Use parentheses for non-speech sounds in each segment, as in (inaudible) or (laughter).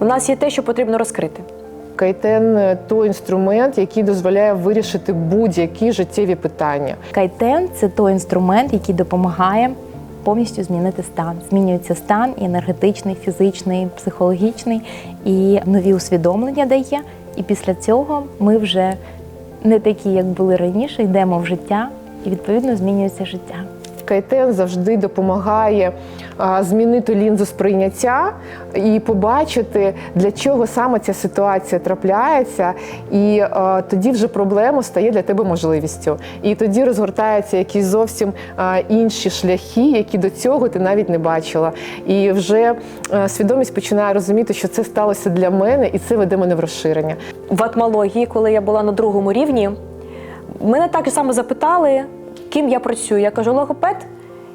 У нас є те, що потрібно розкрити. Кайтен е, той інструмент, який дозволяє вирішити будь-які життєві питання. Кайтен це той інструмент, який допомагає повністю змінити стан. Змінюється стан і енергетичний, фізичний, психологічний, і нові усвідомлення дає. І після цього ми вже не такі, як були раніше, йдемо в життя, і відповідно змінюється життя. Кайтен завжди допомагає змінити лінзу сприйняття і побачити, для чого саме ця ситуація трапляється, і тоді вже проблема стає для тебе можливістю. І тоді розгортаються якісь зовсім інші шляхи, які до цього ти навіть не бачила. І вже свідомість починає розуміти, що це сталося для мене, і це веде мене в розширення. В атмології, коли я була на другому рівні, мене так само запитали, ким я працюю. Я кажу логопед,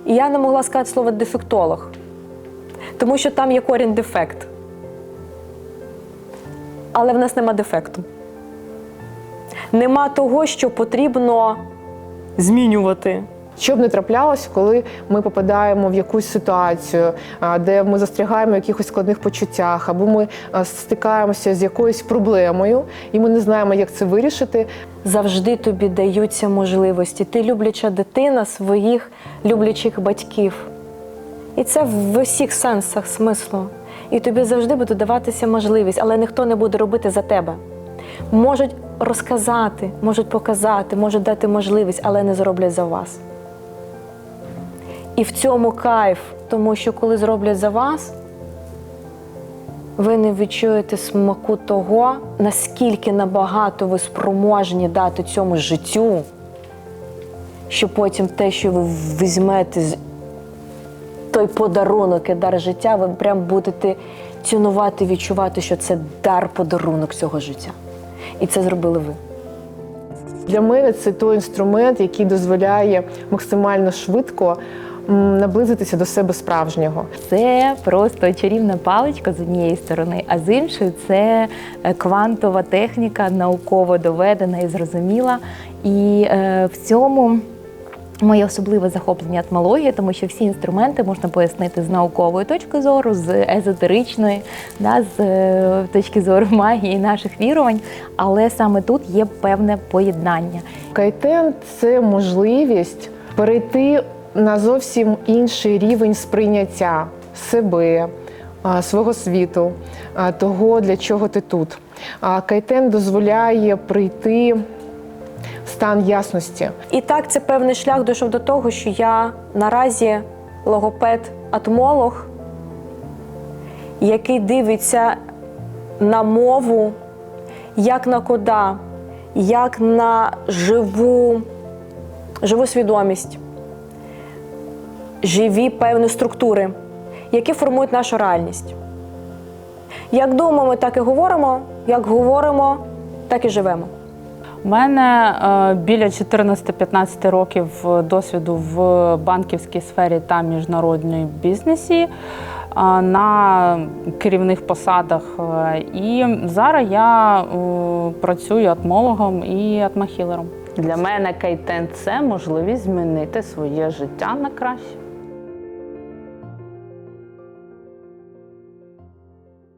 і я не могла сказати слово дефектолог, тому що там є корінь дефект. Але в нас нема дефекту. Нема того, що потрібно змінювати. Що б не траплялося, коли ми попадаємо в якусь ситуацію, де ми застрягаємо в якихось складних почуттях, або ми стикаємося з якоюсь проблемою, і ми не знаємо, як це вирішити. завжди тобі даються можливості. Ти любляча дитина своїх люблячих батьків. І це в усіх сенсах смислу. І тобі завжди буде даватися можливість, але ніхто не буде робити за тебе. Можуть розказати, можуть показати, можуть дати можливість, але не зроблять за вас. І в цьому кайф, тому що коли зроблять за вас, ви не відчуєте смаку того, наскільки набагато ви спроможні дати цьому життю, що потім те, що ви візьмете той подарунок і дар життя, ви прям будете цінувати, відчувати, що це дар подарунок цього життя. І це зробили ви. Для мене це той інструмент, який дозволяє максимально швидко наблизитися до себе справжнього. Це просто чарівна паличка з однієї сторони, а з іншої це е, квантова техніка, науково доведена і зрозуміла. І е, в цьому моє особливе захоплення атмології, тому що всі інструменти можна пояснити з наукової точки зору, з езотеричної, да, з е, точки зору (laughs) магії наших вірувань. Але саме тут є певне поєднання. Кайтен це можливість перейти на зовсім інший рівень сприйняття себе, свого світу, того, для чого ти тут. Кайтен дозволяє прийти в стан ясності. І так, це певний шлях дійшов до того, що я наразі логопед-атмолог, який дивиться на мову як на кода, як на живу, живу свідомість, живі певні структури, які формують нашу реальність. Як думаємо, так і говоримо, як говоримо, так і живемо. У мене е, біля 14-15 років е, досвіду в банківській сфері та міжнародній бізнесі е, на керівних посадах. І зараз я е, працюю атмологом і атмахілером. Для мене кайтен це можливість змінити своє життя на краще.